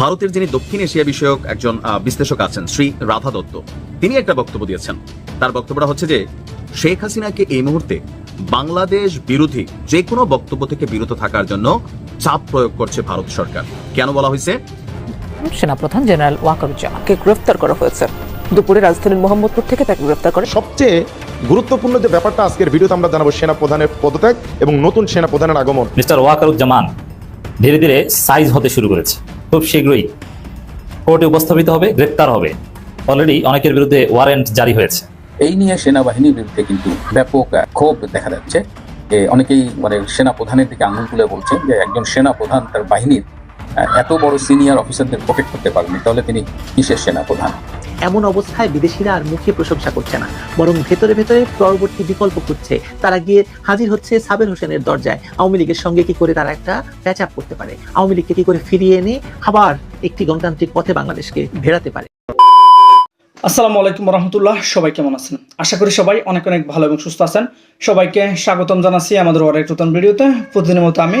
ভারতের যিনি দক্ষিণ এশিয়া বিষয়ক একজন বিশ্লেষক আছেন শ্রী রাধা দত্ত তিনি একটা বক্তব্য দিয়েছেন। তার বক্তব্যটা হচ্ছে যে শেখ হাসিনাকে এই মুহূর্তে বাংলাদেশ বিরোধী যে কোনো বক্তব্য থেকে বিরত থাকার জন্য চাপ প্রয়োগ করছে ভারত সরকার। কেন বলা হয়েছে? সেনাপ্রধান জেনারেল ওয়াকারুজ্জামানকে গ্রেফতার করা হয়েছে। দুপুরে রাজধানীর মোহাম্মদপুর থেকে তাকে গ্রেফতার করে সবচেয়ে গুরুত্বপূর্ণ যে ব্যাপারটা আজকের ভিডিওতে আমরা জানাব সেনা প্রধানের পদত্যাগ এবং নতুন সেনা প্রধানের আগমন। মিস্টার ওয়াকারুজ্জামান ধীরে ধীরে সাইজ হতে শুরু করেছে। খুব শীঘ্রই কোর্টে উপস্থাপিত হবে, গ্রেপ্তার হবে। অলরেডি অনেকের বিরুদ্ধে ওয়ারেন্ট জারি হয়েছে। এই নিয়ে সেনাবাহিনীর বিরুদ্ধে কিন্তু ব্যাপক ক্ষোভ দেখা যাচ্ছে। অনেকেই মানে সেনা প্রধানের দিকে আঙুল তুলে বলছেন যে একজন সেনা প্রধান তার বাহিনীর এত বড় সিনিয়র অফিসারদের প্রোটেক্ট করতে পারেনি তাহলে তিনি কিসের সেনা প্রধান এমন অবস্থায় বিদেশিরা আর মুখে প্রশংসা করছে না বরং ভেতরে ভেতরে পরবর্তী বিকল্প খুঁজছে। তারা গিয়ে হাজির হচ্ছে সাবের হোসেনের দরজায়। আওয়ামী লীগের সঙ্গে কি করে তারা একটা প্যাচ আপ করতে পারে? আওয়ামী লীগকে কি করে ফিরিয়ে এনে আবার একটি গণতান্ত্রিক পথে বাংলাদেশকে ভেড়াতে পারে? আসসালামু আলাইকুম রহমতুল্লাহ সবাই কেমন আছেন? আশা করি সবাই অনেক অনেক ভালো এবং সুস্থ আছেন। সবাইকে স্বাগতম জানাচ্ছি আমাদের অনেক নতুন ভিডিওতে। প্রতিদিনের মতো আমি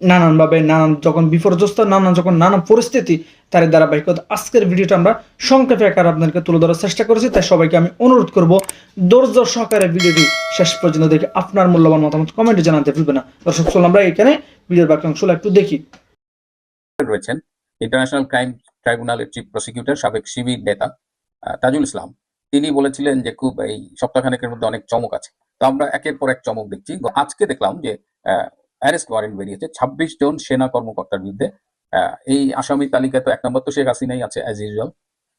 নানানভাবে নানান যখন বিপর্যস্ত, নানান যখন নানান পরিস্থিতি, তার ধারাবাহিকতা আজকের ভিডিওটা আমরা সংক্ষেপে আকার আপনাদেরকে তুলে ধরার চেষ্টা করেছি। তাই সবাইকে আমি অনুরোধ করব, ধৈর্য সহকারে ভিডিওটি শেষ পর্যন্ত দেখে আপনার মূল্যবান মতামত কমেন্টে জানাতে ভুলবে না। দর্শক, চলুন আমরা এখানে ভিডিওর বাকি অংশগুলো একটু দেখি। রয়েছেন ইন্টারন্যাশনাল ক্রাইম ট্রাইব্যুনালের চিফ প্রসিকিউটর, সাবেক শিবির নেতা তাজুল ইসলাম। তিনি বলেছিলেন যে খুব এই সপ্তাহখানেকের মধ্যে অনেক চমক আছে। তো আমরা একের পর এক চমক দেখছি। আজকে দেখলাম যে অ্যারেস্ট ওয়ারেন্ট বেরিয়েছে। ছাব্বিশ জন সেনা কর্মকর্তার বিরুদ্ধে এই আসামি তালিকায় তো এক নম্বর তো শেখ হাসিনাই আছে অ্যাজ ইউজুয়াল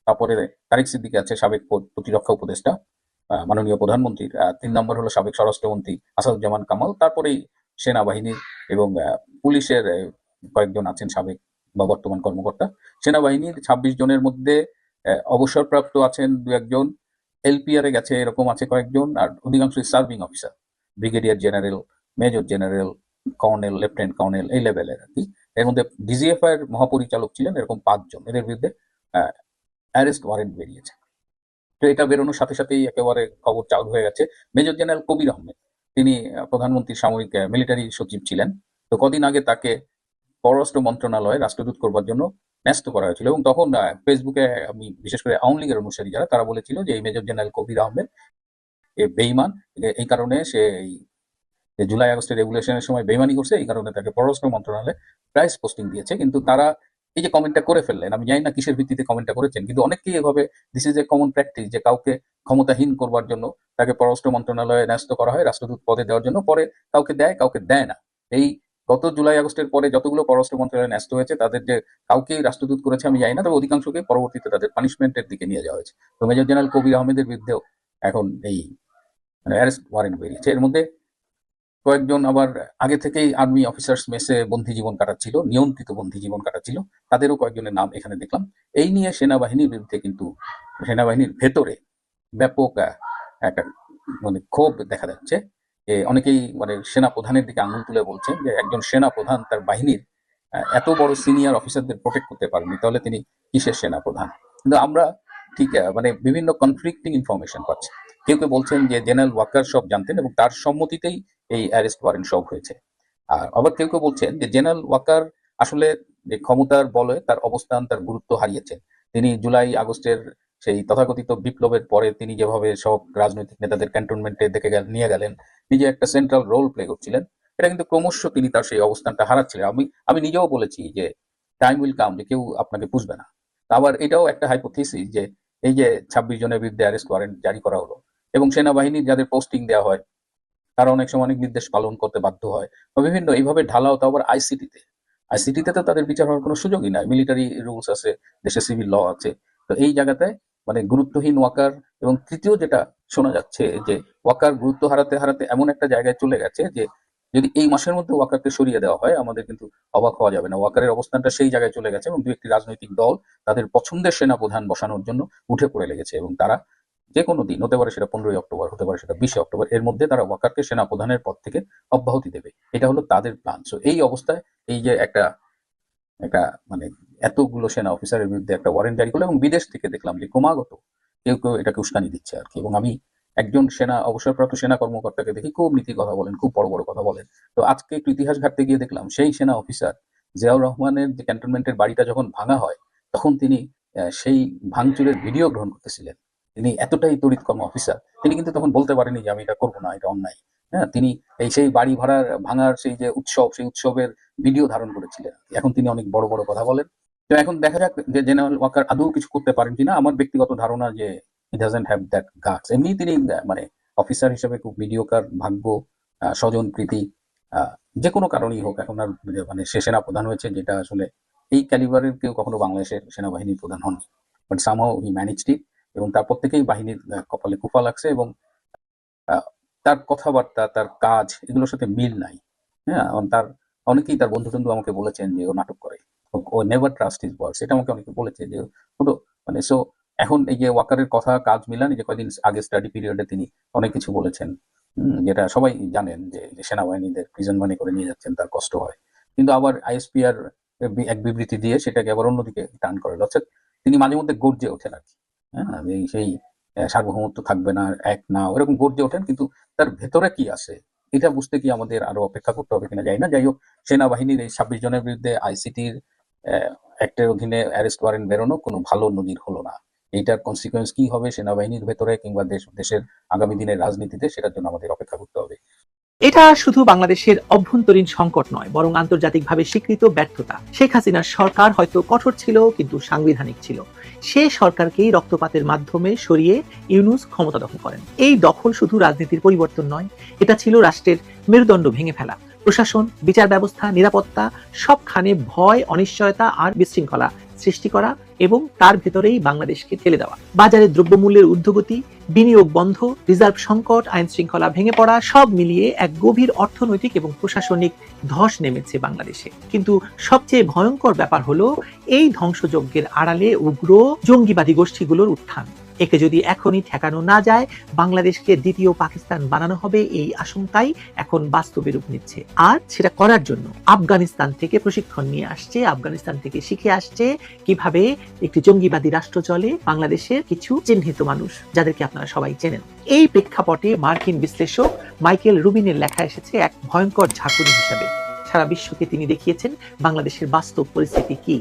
তারপরে তারিক সিদ্দিকি আছে, সাবেক প্রতিরক্ষা উপদেষ্টা মাননীয় প্রধানমন্ত্রীর। তিন নম্বর হলো সাবেক স্বরাষ্ট্রমন্ত্রী আসাদুজ্জামান কামাল। তারপরেই সেনাবাহিনীর এবং পুলিশের কয়েকজন আছেন সাবেক বা বর্তমান কর্মকর্তা। সেনাবাহিনীর ছাব্বিশ জনের মধ্যে অবসরপ্রাপ্ত আছেন দু একজন। এলপিআর এ গেছে, এরকম আছে কয়েকজন। আর অধিকাংশই serving officer. Brigadier general, major general colonel, lieutenant colonel এই লেভেলের আর কি। এর মধ্যে ডিজিএফআই এর মহাপরিচালক ছিলেন এরকম পাঁচজন। এদের বিরুদ্ধে অ্যারেস্ট ওয়ারেন্ট বেরিয়েছে। তো এটা বেরোনোর সাথে সাথেই একেবারে খবর চালু হয়ে গেছে। মেজর জেনারেল কবির আহমেদ, তিনি প্রধানমন্ত্রীর সামরিক মিলিটারি সচিব ছিলেন। তো কদিন আগে তাকে পররাষ্ট্র মন্ত্রণালয়ে রাষ্ট্রদূত করবার জন্য ন্যস্ত করা হয়েছিল এবং তখন ফেসবুকে আমি বিশেষ করে আওয়ামী লীগের অনুসারী যারা, তারা বলেছিল যে এই মেজর জেনারেল কবির আহমেদ, এ বেইমান এই কারণে সে এই যে জুলাই আগস্টের রেগুলেশনের সময় বেইমানি করছে, এই কারণে তাকে পররাষ্ট্র মন্ত্রণালয়ে প্রাইস পোস্টিং দিয়েছে। কিন্তু তারা এই যে কমেন্টটা করে ফেললেন, আমি জানি না কিসের ভিত্তিতে কমেন্টটা করেছেন, কিন্তু অনেকেই এভাবে this is a common practice যে কাউকে ক্ষমতাহীন করবার জন্য তাকে পররাষ্ট্র মন্ত্রণালয়ে ন্যস্ত করা হয় রাষ্ট্রদূত পদে দেওয়ার জন্য, পরে কাউকে দেয় কাউকে দেয় না। এই গত জুলাই আগস্টের পরে যতগুলো পররাষ্ট্র মন্ত্রণালয়ে ন্যস্ত হয়েছে, তাদের যে কাউকেই রাষ্ট্রদূত করেছে আমি জানি না, তবে অধিকাংশকে পরবর্তীতে তাদের পানিশমেন্টের দিকে নিয়ে যাওয়া হয়েছে। তো মেজর জেনারেল কবির আহমেদের বিরুদ্ধেও এখন এই মানে অ্যারেস্ট ওয়ারেন্ট বেরিয়েছে। এর মধ্যে কয়েকজন আবার আগে থেকেই আর্মি অফিসার্স মেসে বন্দী জীবন কাটাচ্ছিল, নিয়ন্ত্রিত বন্দী জীবন কাটাচ্ছিল। তাদেরও কয়েকজনের নাম এখানে দেখলাম। এই নিয়ে সেনাবাহিনীর বিরুদ্ধে কিন্তু সেনাবাহিনীর ভেতরে ব্যাপক একটা মানে ক্ষোভ দেখা যাচ্ছে। অনেকেই মানে সেনা প্রধানের দিকে আঙুল তুলে বলছেন যে একজন সেনা প্রধান তার বাহিনীর এত বড় সিনিয়র অফিসারদের প্রোটেক্ট করতে পারেনি, তাহলে তিনি কিসের সেনা প্রধান কিন্তু আমরা ঠিক মানে বিভিন্ন কনফ্লিক্টিং ইনফরমেশন পাচ্ছি। কেউ কেউ বলছেন যে জেনারেল ওয়াকার সব জানতেন এবং তার সম্মতিতেই এই অ্যারেস্ট ওয়ারেন্ট সব হয়েছে। আর আবার কেউ কেউ বলছেন যে জেনারেল ওয়াকার আসলে যে ক্ষমতার বলে তার অবস্থান, তার গুরুত্ব হারিয়েছেন। তিনি জুলাই, আগস্টের সেই তথাকথিত বিপ্লবের পরে তিনি যেভাবে সব রাজনৈতিক নেতাদের ক্যান্টনমেন্টে দেখে গেল, নিয়ে গেলেন, নিজে একটা সেন্ট্রাল রোল প্লে করছিলেন, এটা কিন্তু ক্রমশ তিনি তার সেই অবস্থানটা হারাচ্ছিলেন। আমি আমি নিজেও বলেছি যে টাইম উইল কাম যে কেউ আপনাকে বুঝবে না। আবার এটাও একটা হাইপোথিসিস যে এই যে ছাব্বিশ জনের বিরুদ্ধে অ্যারেস্ট ওয়ারেন্ট জারি করা হলো এবং সেনাবাহিনীর যাদের পোস্টিং দেওয়া হয় তারা অনেক সময় অনেক নির্দেশ পালন করতে বাধ্য হয়। বা বিভিন্ন এইভাবে ঢালাও তো আবার আইসিটিতে আইসিটিতে তো। তাদের বিচার হওয়ার কোনো সুযোগই নাই। মিলিটারি রুলস আছে, দেশে সিভিল ল আছে। তো এই জায়গাতে মানে গুরুত্বহীন ওয়াকার এবং তৃতীয় যেটা শোনা যাচ্ছে যে ওয়াকার গুরুত্ব হারাতে হারাতে এমন একটা জায়গায় চলে গেছে যে যদি এই মাসের মধ্যে ওয়াকারকে সরিয়ে দেওয়া হয়, আমাদের কিন্তু অবাক হওয়া যাবে না। ওয়াকারের অবস্থানটা সেই জায়গায় চলে গেছে এবং দু একটি রাজনৈতিক দল তাদের পছন্দের সেনা প্রধান বসানোর জন্য উঠে পড়ে লেগেছে এবং তারা যে কোনো দিন, হতে পারে সেটা পনেরোই অক্টোবর, হতে পারে সেটা বিশে অক্টোবর, এর মধ্যে তারা ওয়াকারকে সেনা প্রধানের পদ থেকে অব্যাহতি দেবে। এটা হলো তাদের প্ল্যান সো এই অবস্থায় এই যে একটা একটা মানে এতগুলো সেনা অফিসারের বিরুদ্ধে একটা ওয়ারেন্ট জারি করল এবং বিদেশ থেকে দেখলাম যে ক্রমাগত কেউ কেউ এটাকে উস্কানি দিচ্ছে আর কি। এবং আমি একজন সেনা অবসরপ্রাপ্ত সেনা কর্মকর্তাকে দেখি খুব নীতি কথা বলেন, খুব বড় বড় কথা বলেন। তো আজকে একটু ইতিহাস ঘাটতে গিয়ে দেখলাম সেই সেনা অফিসার জিয়াউর রহমানের যে ক্যান্টনমেন্টের বাড়িটা যখন ভাঙা হয়, তখন তিনি সেই ভাঙচুরের ভিডিও গ্রহণ করতেছিলেন। তিনি এতটাই তড়িৎ কর্ম অফিসার তিনি কিন্তু তখন বলতে পারেনি যে আমি এটা করব না, এটা অন্যায়। হ্যাঁ তিনি এই সেই বাড়ি ভাড়ার ভাঙার সেই যে উৎসব, সেই উৎসবের ভিডিও ধারণ করেছিলেন। এখন তিনি অনেক বড় বড় কথা বলেন। তো এখন দেখা যাক যে জেনারেল ওয়াকার আদৌ কিছু করতে পারেন কিনা। আমার ব্যক্তিগত ধারণা যে he doesn't have that guts এমনি তিনি মানে অফিসার হিসেবে খুব মিডিওকার ভাগ্য স্বজন, প্রীতি যে কোনো কারণেই হোক এখন আর মানে সে সেনা প্রধান হয়েছে যেটা আসলে এই ক্যালিবারের কেউ কখনো বাংলাদেশের সেনাবাহিনীর প্রধান হননি। But somehow he managed it এবং তারপর থেকেই বাহিনীর কপালে কুফা লাগছে এবং তার কথাবার্তা, তার কাজ এগুলোর সাথে মিল নাই। হ্যাঁ তার, অনেকেই তার বন্ধু বন্ধু আমাকে বলেছেন যে ও নাটক করে। ও- নেভার ট্রাস্ট ইজ ওয়ার্ডস এটা আমাকে অনেকে বলেছে যে ও তো মানে সো, এখন এই যে ওয়াকারের কথা, কাজ মিলান যে কয়দিন আগে স্টাডি পিরিয়ডে তিনি অনেক কিছু বলেছেন যেটা সবাই জানেন যে সেনাবাহিনীদের প্রিজন মানি করে নিয়ে যাচ্ছেন, তার কষ্ট হয়। কিন্তু আবার আইএসপিআর এক বিবৃতি দিয়ে সেটাকে আবার অন্যদিকে টার্ন করে। অর্থাৎ তিনি মাঝে মধ্যে গর্জে ওঠেন আর কি। হ্যাঁ? এই সেই সার্বভৌমত্ব থাকবে না, এক না, ওরকম গর্জে ওঠেন, কিন্তু তার ভেতরে কি আছে? এটা বুঝতে কি আমাদের আরও অপেক্ষা করতে হবে কিনা? যাই না, যাই হোক, সেনাবাহিনীর এই ছাব্বিশ জনের বিরুদ্ধে আইসিটির অ্যাক্টের অধীনে অ্যারেস্ট ওয়ারেন্ট বেরোনো কোনো ভালো নজির হলো না। এইটার কনসিকুয়েন্স কি হবে সেনাবাহিনীর ভেতরে কিংবা দেশ, দেশের আগামী দিনের রাজনীতিতে, সেটার জন্য আমাদের অপেক্ষা করতে হবে। এটা শুধু বাংলাদেশের অভ্যন্তরীণ সংকট নয়, বরং আন্তর্জাতিকভাবে স্বীকৃত ব্যর্থতা। শেখ হাসিনার সরকার হয়তো কঠোর ছিল, কিন্তু সাংবিধানিক ছিল। সে সরকারকেই রক্তপাতের মাধ্যমে সরিয়ে ইউনুস ক্ষমতা দখল করেন। এই দখল শুধু রাজনীতির পরিবর্তন নয়, এটা ছিল রাষ্ট্রের মেরুদণ্ড ভেঙে ফেলা। প্রশাসন, বিচার ব্যবস্থা, নিরাপত্তা, সবখানে ভয়, অনিশ্চয়তা আর বিশৃঙ্খলা সৃষ্টি করা এবং তার ভেতরেই বাংলাদেশকে ঠেলে দেওয়া। বাজারে দ্রব্যমূল্যের ঊর্ধ্বগতি বিনিয়োগ বন্ধ, রিজার্ভ সংকট আইন শৃঙ্খলা ভেঙে পড়া, সব মিলিয়ে এক গভীর অর্থনৈতিক এবং প্রশাসনিক ধস নেমেছে বাংলাদেশে। কিন্তু সবচেয়ে ভয়ঙ্কর ব্যাপার হলো, এই ধ্বংসযজ্ঞের আড়ালে উগ্র জঙ্গিবাদী গোষ্ঠীগুলোর উত্থান। একে যদি এখনই ঠেকানো না যায়, বাংলাদেশকে দ্বিতীয় পাকিস্তান বানানো হবে এই আশঙ্কাই এখন বাস্তবে রূপ নিচ্ছে। আর সেটা করার জন্য আফগানিস্তান থেকে প্রশিক্ষণ নিয়ে আসছে, আফগানিস্তান থেকে শিখে আসছে কীভাবে একটি জঙ্গিবাদী রাষ্ট্র চলে বাংলাদেশের কিছু চিহ্নিত মানুষ, যাদেরকে আপনারা সবাই চেনেন। এই প্রেক্ষাপটে মার্কিন বিশ্লেষক মাইকেল রুবিনের লেখা এসেছে এক ভয়ঙ্কর ঝাঁকুনি হিসাবে। সারা বিশ্বকে তিনি দেখিয়েছেন বাংলাদেশের বাস্তব পরিস্থিতি কি।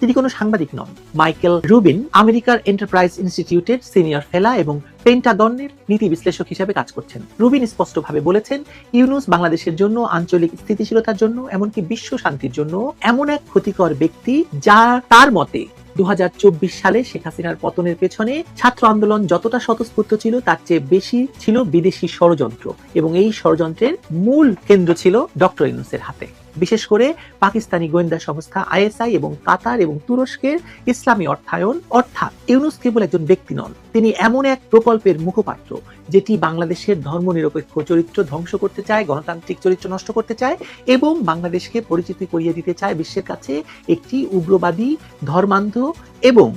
তিনি কোনো সাংবাদিক নন। মাইকেল রুবিন আমেরিকার এন্টারপ্রাইজ ইনস্টিটিউটের সিনিয়র ফেলা এবং পেন্টাগনের নীতি বিশ্লেষক হিসেবে কাজ করছেন। রুবিন স্পষ্টভাবে বলেছেন, ইউনুস বাংলাদেশের জন্য, আঞ্চলিক স্থিতিশীলতার জন্য, এমনকি বিশ্ব শান্তির জন্য এমন এক ক্ষতিকর ব্যক্তি যা তার মতে দু হাজার চব্বিশ সালে শেখ হাসিনার পতনের পেছনে ছাত্র আন্দোলন যতটা স্বতঃস্ফূর্ত ছিল, তার চেয়ে বেশি ছিল বিদেশি ষড়যন্ত্র এবং এই ষড়যন্ত্রের মূল কেন্দ্র ছিল ডক্টর ইউনুসের হাতে। বিশেষ করে পাকিস্তানি গোয়েন্দা সংস্থা আইএসআই এবং কাতার এবং তুরস্কের ইসলামী অর্থায়ন, অর্থাৎ ইউনুস কেবল একজন ব্যক্তি নন, তিনি এমন এক প্রকল্পের মুখপাত্র, যেটি বাংলাদেশের ধর্মনিরপেক্ষ চরিত্র ধ্বংস করতে চায়, গণতান্ত্রিক চরিত্র নষ্ট করতে চায় এবং বাংলাদেশকে পরিচিতি করিয়ে দিতে চায় বিশ্বের কাছে একটি উগ্রবাদী, ধর্মান্ধ এবং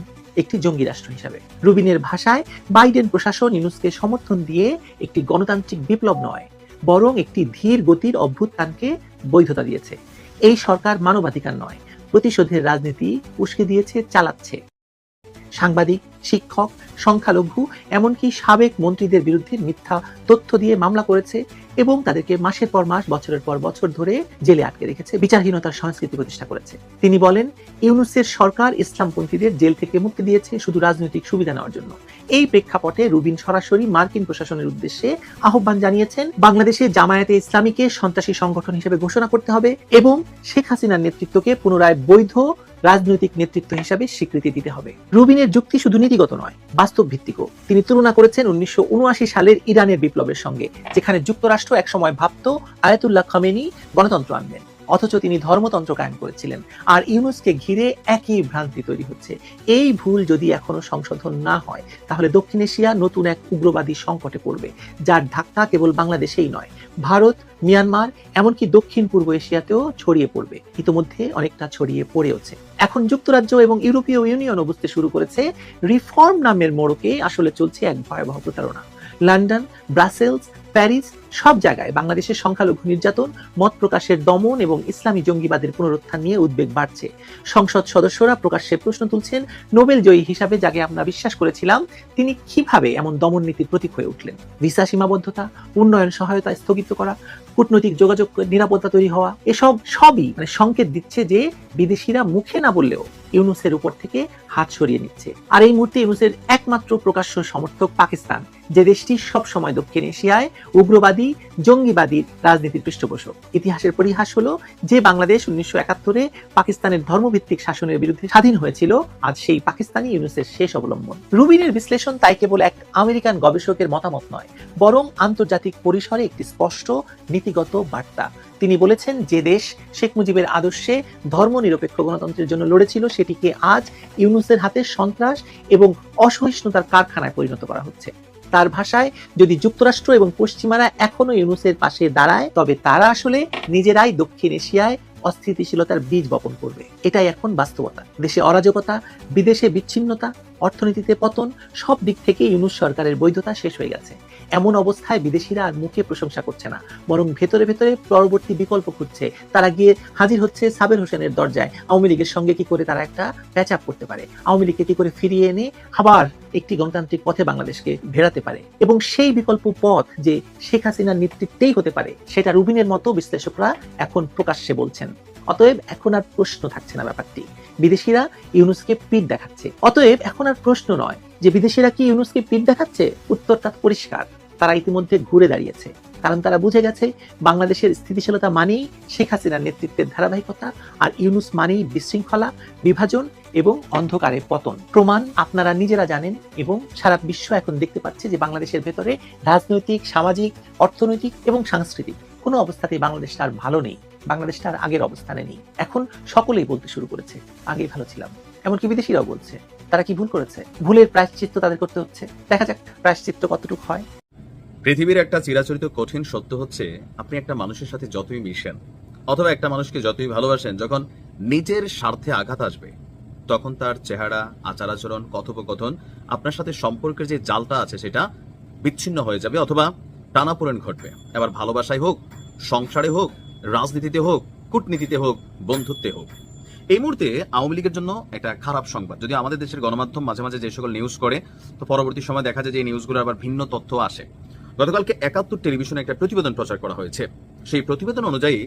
একটি জঙ্গি রাষ্ট্র হিসাবে। রুবিনের ভাষায়, বাইডেন প্রশাসন ইউনুসকে সমর্থন দিয়ে একটি গণতান্ত্রিক বিপ্লব নয়। বরং একটি ধীর গতির অভ্যুত্থানকে বৈধতা দিয়েছে। এই সরকার মানবাধিকার নয়, প্রতিশোধের রাজনীতি উস্কে দিয়েছে, চালাচ্ছে। সাংবাদিক শিক্ষক, সংখ্যালঘু, এমনকি সাবেক মন্ত্রীদের বিরুদ্ধে মিথ্যা তথ্য দিয়ে মামলা করেছে এবং তাদেরকে মাসের পর মাস, বছরের পর বছর ধরে জেলে আটকে রেখেছে, বিচারহীনতার সংস্কৃতি প্রতিষ্ঠা করেছে। তিনি বলেন, ইউনুসের সরকার ইসলামপন্থীদের জেল থেকে মুক্তি দিয়েছে শুধু রাজনৈতিক সুবিধা নেওয়ার জন্য। এই প্রেক্ষাপটে রুবিন সরাসরি মার্কিন প্রশাসনের উদ্দেশ্যে আহ্বান জানিয়েছেন, বাংলাদেশে জামায়াতে ইসলামীকে সন্ত্রাসী সংগঠন হিসেবে ঘোষণা করতে হবে এবং শেখ হাসিনার নেতৃত্বকে পুনরায় বৈধ রাজনৈতিক নেতৃত্ব হিসাবে স্বীকৃতি দিতে হবে। রুবিনের যুক্তি শুধু নীতিগত নয়, বাস্তব ভিত্তিকও। তিনি তুলনা করেছেন উনিশশো উনআশি সালের ইরানের বিপ্লবের সঙ্গে, যেখানে যুক্তরাষ্ট্র একসময় ভাবত, আয়াতুল্লাহ খামেনি গণতন্ত্র আনবেন। অথচ তিনি ধর্মতন্ত্র কায়েম করেছিলেন। আর ইউনুসকে ঘিরে একই ভ্রান্তি তৈরি হচ্ছে। এই ভুল যদি এখনও সংশোধন না হয়, তাহলে দক্ষিণ এশিয়া নতুন এক উগ্রবাদী সংকটে পড়বে, যার ধাক্কা কেবল বাংলাদেশেই নয়, ভারত, মিয়ানমার, এমনকি দক্ষিণ পূর্ব এশিয়াতেও ছড়িয়ে পড়বে। ইতোমধ্যে অনেকটা ছড়িয়ে পড়েওছে। এখন যুক্তরাজ্য এবং ইউরোপীয় ইউনিয়নও বুঝতে শুরু করেছে, রিফর্ম নামের মোড়কে আসলে চলছে এক ভয়াবহ প্রতারণা। লন্ডন, ব্রাসেলস, প্যারিস সব জায়গায় বাংলাদেশের সংখ্যালঘু নির্যাতন, মত প্রকাশের দমন এবং ইসলামী জঙ্গিবাদের পুনরুত্থান নিয়ে উদ্বেগ বাড়ছে। সংসদ সদস্যরা প্রকাশ্যে প্রশ্ন তুলছেন, নোবেল জয়ী হিসাবে যাকে আমরা বিশ্বাস করেছিলাম, তিনি কীভাবে এমন দমন নীতির প্রতীক হয়ে উঠলেন? ভিসা সীমাবদ্ধতা, উন্নয়ন সহায়তা স্থগিত করা, কূটনৈতিক যোগাযোগ নিরাপত্তা তৈরি হওয়া, এসব সবই মানে সংকেত দিচ্ছে যে বিদেশিরা মুখে না বললেও ইউনুসের উপর থেকে হাত সরিয়ে নিচ্ছে। আর এই মুহূর্তে ইউনুসের একমাত্র প্রকাশ্য সমর্থক পাকিস্তান, যে দেশটি সব সময় দক্ষিণ এশিয়ায় উগ্রবাদী জঙ্গিবাদী রাজনীতির পৃষ্ঠপোষক। ইতিহাসের পরিহাস হলো যে বাংলাদেশ উনিশশো একাত্তরে পাকিস্তানের ধর্মভিত্তিক শাসনের বিরুদ্ধে স্বাধীন হয়েছিল, আজ সেই পাকিস্তানি ইউনুসের শেষ অবলম্বন। রুবিনের বিশ্লেষণ তাই কেবল এক আমেরিকান গবেষকের মতামত নয়, বরং আন্তর্জাতিক পরিসরে একটি স্পষ্ট, নীতিগত বার্তা। তিনি বলেছেন, যে দেশ শেখ মুজিবের আদর্শে ধর্মনিরপেক্ষ গণতন্ত্রের জন্য লড়েছিল, সেটিকে আজ ইউনুসের হাতে সন্ত্রাস এবং অসহিষ্ণুতার কারখানায় পরিণত করা হচ্ছে। তার ভাষায় যদি যুক্তরাষ্ট্র এবং পশ্চিমারা এখনও ইউনুসের পাশে দাঁড়ায়, তবে তারা আসলে নিজেরাই দক্ষিণ এশিয়ায় অস্থিতিশীলতার বীজ বপন করবে। এটাই এখন বাস্তবতা। দেশে অরাজকতা, বিদেশে বিচ্ছিন্নতা, অর্থনীতিতে পতন, সব দিক থেকে ইউনুস সরকারের বৈধতা শেষ হয়ে গেছে। এমন অবস্থায় বিদেশিরা আর মুখে প্রশংসা করছে না, বরং ভেতরে ভেতরে পরবর্তী বিকল্প খুঁজছে। তারা গিয়ে হাজির হচ্ছে সাবের হোসেনের দরজায়। আওয়ামী লীগের সঙ্গে কি করে তারা একটা প্যাচ আপ করতে পারে? আওয়ামী লীগকে কি করে ফিরিয়ে এনে আবার একটি গণতান্ত্রিক পথে বাংলাদেশকে ভেড়াতে পারে? এবং সেই বিকল্প পথ যে শেখ হাসিনার নেতৃত্বেই হতে পারে, সেটা রুবিনের মতো বিশ্লেষকরা এখন প্রকাশ্যে বলছেন। অতএব এখন আর প্রশ্ন থাকছে না ব্যাপারটি। বিদেশিরা ইউনুসকে পিঠ দেখাচ্ছে। অতএব এখন আর প্রশ্ন নয় যে বিদেশিরা কি ইউনুসকে পিঠ দেখাচ্ছে? উত্তরটা পরিষ্কার। তারা ইতিমধ্যে ঘুরে দাঁড়িয়েছে। কারণ তারা বুঝে গেছে, বাংলাদেশের স্থিতিশীলতা মানেই শেখ হাসিনার নেতৃত্বের ধারাবাহিকতা আর ইউনুস মানেই বিশৃঙ্খলা, বিভাজন এবং অন্ধকারে পতন। প্রমাণ আপনারা নিজেরা জানেন এবং সারা বিশ্ব এখন দেখতে পাচ্ছে যে বাংলাদেশের ভেতরে রাজনৈতিক, সামাজিক, অর্থনৈতিক এবং সাংস্কৃতিক কোনো অবস্থাতেই বাংলাদেশটা আর ভালো নেই। বাংলাদেশটা আর আগের অবস্থানে নেই। এখন সকলেই বলতে শুরু করেছে, আগেই ভালো ছিলাম। এমনকি বিদেশিরাও বলছে, তারা কি ভুল করেছে? ভুলের প্রায়শ্চিত্ত তাদের করতে হচ্ছে? দেখা যাক, প্রায়শ্চিত্ত কতটুকু হয়। পৃথিবীর একটা চিরাচরিত কঠিন সত্য হচ্ছে, আপনি একটা মানুষের সাথে যতই মিশেন, অথবা একটা মানুষকে যতই ভালোবাসেন, যখন নিজের স্বার্থে আঘাত আসবে, তখন তার চেহারা আচার আচরণ কথোপকথন, আপনার সাথে সম্পর্কের যে জালটা আছে সেটা বিচ্ছিন্ন হয়ে যাবে অথবা টানাপোড়েন ঘটবে। এবার ভালোবাসায় হোক, সংসারে হোক, রাজনীতিতে হোক, কূটনীতিতে হোক, বন্ধুত্বে হোক। এই মুহূর্তে আওয়ামী লীগের জন্য একটা খারাপ সংবাদ। যদি আমাদের দেশের গণমাধ্যম মাঝে মাঝে যে সকল নিউজ করে, তো পরবর্তী সময় দেখা যায় যে এই নিউজগুলো আবার ভিন্ন তথ্য আসে। গতকালকে একাত্তর টেলিভিশনে একটা প্রতিবেদন প্রচার করা হয়েছে। সেই প্রতিবেদন অনুযায়ী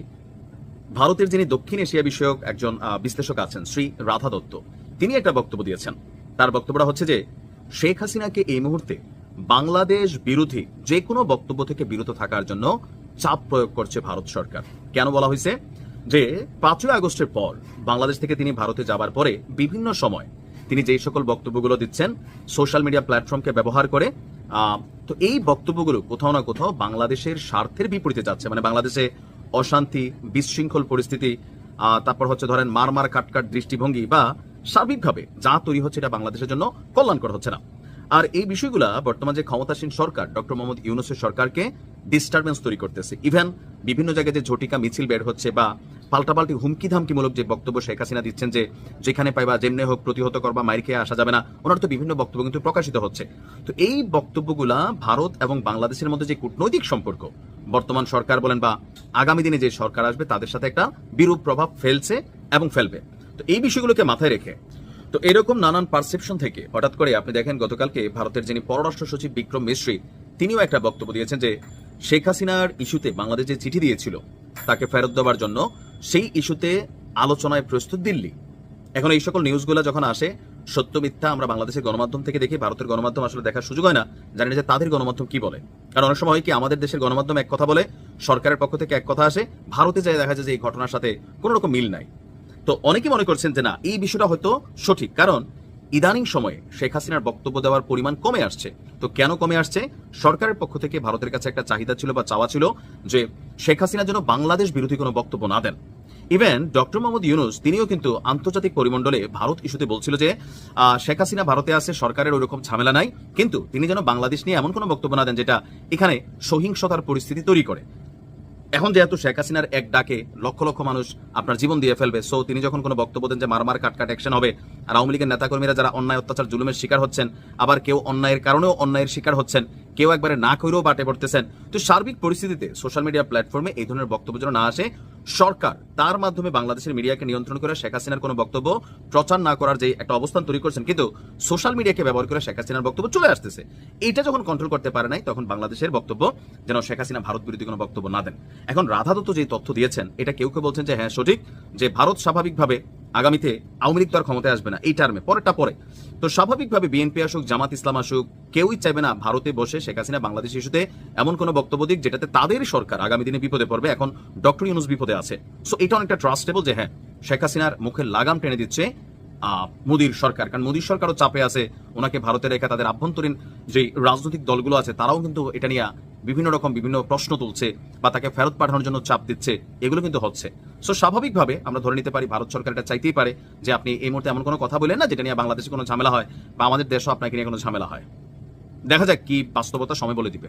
ভারতের যিনি দক্ষিণ এশিয়া বিষয়ক একজন বিশ্লেষক আছেন, শ্রী রাধা দত্ত, তিনি একটা বক্তব্য দিয়েছেন। তার বক্তব্যটা হচ্ছে যে, শেখ হাসিনাকে এই মুহূর্তে বাংলাদেশ বিরোধী যে কোনো বক্তব্য থেকে বিরত থাকার জন্য চাপ প্রয়োগ করছে ভারত সরকার। কেন বলা হয়েছে? যে, পাঁচই আগস্টের পর বাংলাদেশ থেকে তিনি ভারতে যাবার পরে বিভিন্ন সময় তিনি যেই সকল বক্তব্যগুলো দিচ্ছেন, সোশ্যাল মিডিয়া প্ল্যাটফর্মকে ব্যবহার করে তো এই বক্তব্যগুলো কোথাও না কোথাও বাংলাদেশের স্বার্থের বিপরীতে যাচ্ছে। মানে বাংলাদেশে অশান্তি, বিশৃঙ্খল পরিস্থিতি তারপর হচ্ছে ধরেন মারমার কাটকাট দৃষ্টিভঙ্গি বা সার্বিকভাবে যা তৈরি হচ্ছে এটা বাংলাদেশের জন্য কল্যাণকর হচ্ছে না। আর এই বিষয়গুলা বর্তমান যে ক্ষমতাসীন সরকার, ডক্টর মোহাম্মদ ইউনুসের সরকারকে ডিস্টারবেন্স তৈরি করতেছে। ইভেন বিভিন্ন জায়গায় যে ঝটিকা মিছিল বের হচ্ছে বা পাল্টাপাল্টি হুমকি ধামকিমূলক যে বক্তব্য শেখ হাসিনা দিচ্ছেন যে যেখানে পাইবা যেমনি হোক প্রতিহত করবা, মাইর খেয়ে আসা যাবে না, ওনার তো বিভিন্ন বক্তব্য কিন্তু প্রকাশিত হচ্ছে। তো এই বক্তব্যগুলা ভারত এবং বাংলাদেশের মধ্যে যে কূটনৈতিক সম্পর্ক, বর্তমান সরকার বলেন বা আগামী দিনে যে সরকার আসবে, তাদের সাথে একটা বিরূপ প্রভাব ফেলছে এবং ফেলবে। তো এই বিষয়গুলোকে মাথায় রেখে, তো এরকম নানান পারসেপশন থেকে হঠাৎ করে আপনি দেখেন গতকালকে ভারতের যিনি পররাষ্ট্র সচিব বিক্রম মিশ্রী তিনিও একটা বক্তব্য দিয়েছেন যে শেখ হাসিনার ইস্যুতে বাংলাদেশ যে চিঠি দিয়েছিল, তাকে ফেরত দেওয়ার জন্য সেই ইস্যুতে আলোচনায় প্রস্তুত দিল্লি। এখন এই সকল নিউজগুলো যখন আসে, সত্য, মিথ্যা আমরা বাংলাদেশের গণমাধ্যম থেকে দেখি, ভারতের গণমাধ্যম আসলে দেখার সুযোগ হয় না। জানি না যে তাদের গণমাধ্যম কি বলে। কারণ অনেক সময় কি, আমাদের দেশের গণমাধ্যম এক কথা বলে, সরকারের পক্ষ থেকে এক কথা আসে, ভারতে যায় দেখা যায় যে এই ঘটনার সাথে কোনো রকম মিল নাই। তো অনেকে মনে করছেন যে না, এই বিষয়টা হয়তো সঠিক। কারণ ইদানিং সময়ে শেখ হাসিনার বক্তব্য দেওয়ার পরিমাণ কমে আসছে। তো কেন কমে আসছে? সরকারের পক্ষ থেকে ভারতের কাছে একটা চাহিদা ছিল বা চাওয়া ছিল যে শেখ হাসিনা যেন বাংলাদেশ বিরোধী কোনো বক্তব্য না দেন। ইভেন ডক্টর মোহাম্মদ ইউনুস তিনিও কিন্তু আন্তর্জাতিক পরিমণ্ডলে ভারত ইস্যুতে বলছিল যে শেখ হাসিনা ভারতে আছে, সরকারের ওরকম ঝামেলা নাই, কিন্তু তিনি যেন বাংলাদেশ নিয়ে এমন কোনো বক্তব্য না দেন যেটা এখানে সহিংসতার পরিস্থিতি তৈরি করে। এখন যেহেতু শেখ হাসিনার এক ডাকে লক্ষ লক্ষ মানুষ আপনার জীবন দিয়ে ফেলবে সো তিনি যখন কোনো বক্তব্য দেন যে মারমার কাটকাট অ্যাকশন হবে, আর আওয়ামী লীগের নেতাকর্মীরা যারা অন্যায় অত্যাচার, জুলুমের শিকার হচ্ছেন, আবার কেউ অন্যায়ের কারণেও অন্যায়ের শিকার হচ্ছেন কেউ একবারে না করেও বাটে পড়তেছেন। তো সার্বিক পরিস্থিতিতে সোশ্যাল মিডিয়া প্ল্যাটফর্মে এই ধরনের বক্তব্য যেন না আসে, সরকার তার মাধ্যমে বাংলাদেশের মিডিয়াকে নিয়ন্ত্রণ করে শেখ হাসিনার কোনো বক্তব্য প্রচার না করার যে একটা অবস্থান তৈরি করছেন, কিন্তু সোশ্যাল মিডিয়াকে ব্যবহার করে শেখ হাসিনার বক্তব্য চলে আসতেছে। এটা যখন কন্ট্রোল করতে পারে নাই, তখন বাংলাদেশের বক্তব্য যেন শেখ হাসিনা ভারত বিরোধী কোনো বক্তব্য না দেন। এখন রাধা দত্ত যে তথ্য দিয়েছেন, এটা কেউ কেউ বলছেন যে হ্যাঁ সঠিক, যে ভারত স্বাভাবিকভাবে আগামীতে আওয়ামী লীগ তো আর ক্ষমতায় আসবে না, এই টার্মে পরেরটা পরে। তো স্বাভাবিকভাবে বিএনপি আসুক, জামাত ইসলাম আসুক, কেউই চাইবে না ভারতে বসে শেখ হাসিনা বাংলাদেশ ইস্যুতে এমন কোনো বক্তব্য দিক যেটাতে তাদের সরকার আগামী দিনে বিপদে পড়বে। এখন ডক্টর ইউনুস বিপদে আছে। সো এটা অনেকটা ট্রাস্টেবল যে হ্যাঁ শেখ হাসিনার মুখে লাগাম টেনে দিচ্ছে মোদির সরকার। কারণ মোদির সরকারও চাপে আছে, ওনাকে ভারতে রেখে তাদের আভ্যন্তরীণ যে রাজনৈতিক দলগুলো আছে, তারাও কিন্তু এটা নিয়ে বিভিন্ন রকম বিভিন্ন প্রশ্ন তুলছে বা তাকে ফেরত পাঠানোর জন্য চাপ দিচ্ছে, এগুলো কিন্তু হচ্ছে। সো স্বাভাবিকভাবে আমরা ধরে নিতে পারি ভারত সরকার এটা চাইতেই পারে যে আপনি এই মুহূর্তে এমন কোনো কথা বলেন না যেটা নিয়ে বাংলাদেশে কোনো ঝামেলা হয় বা আমাদের দেশও আপনাকে নিয়ে কোনো ঝামেলা হয়। দেখা যাক কি বাস্তবতা সময় বলে দিবে।